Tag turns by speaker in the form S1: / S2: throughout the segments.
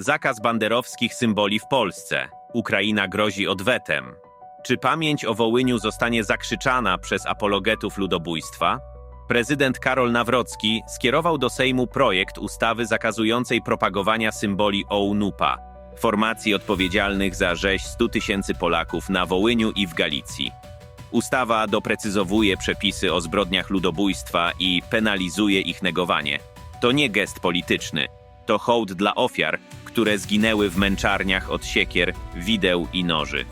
S1: Zakaz banderowskich symboli w Polsce. Ukraina grozi odwetem. Czy pamięć o Wołyniu zostanie zakrzyczana przez apologetów ludobójstwa? Prezydent Karol Nawrocki skierował do Sejmu projekt ustawy zakazującej propagowania symboli OUNUPA, formacji odpowiedzialnych za rzeź 100 tysięcy Polaków na Wołyniu i w Galicji. Ustawa doprecyzowuje przepisy o zbrodniach ludobójstwa i penalizuje ich negowanie. To nie gest polityczny, to hołd dla ofiar, które zginęły w męczarniach od siekier, wideł i noży.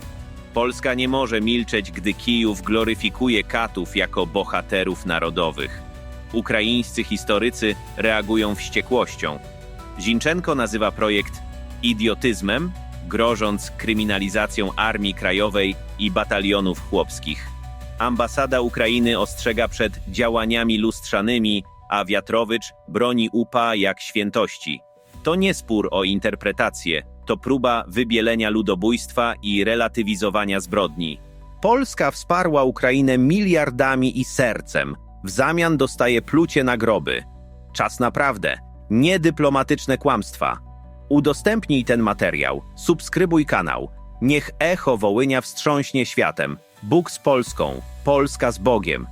S1: Polska nie może milczeć, gdy Kijów gloryfikuje katów jako bohaterów narodowych. Ukraińscy historycy reagują wściekłością. Zinczenko nazywa projekt idiotyzmem, grożąc kryminalizacją Armii Krajowej i batalionów chłopskich. Ambasada Ukrainy ostrzega przed działaniami lustrzanymi, a Wiatrowicz broni UPA jak świętości. To nie spór o interpretację, to próba wybielenia ludobójstwa i relatywizowania zbrodni. Polska wsparła Ukrainę miliardami i sercem. W zamian dostaje plucie na groby. Czas naprawdę, nie dyplomatyczne kłamstwa. Udostępnij ten materiał, subskrybuj kanał. Niech echo Wołynia wstrząśnie światem. Bóg z Polską, Polska z Bogiem.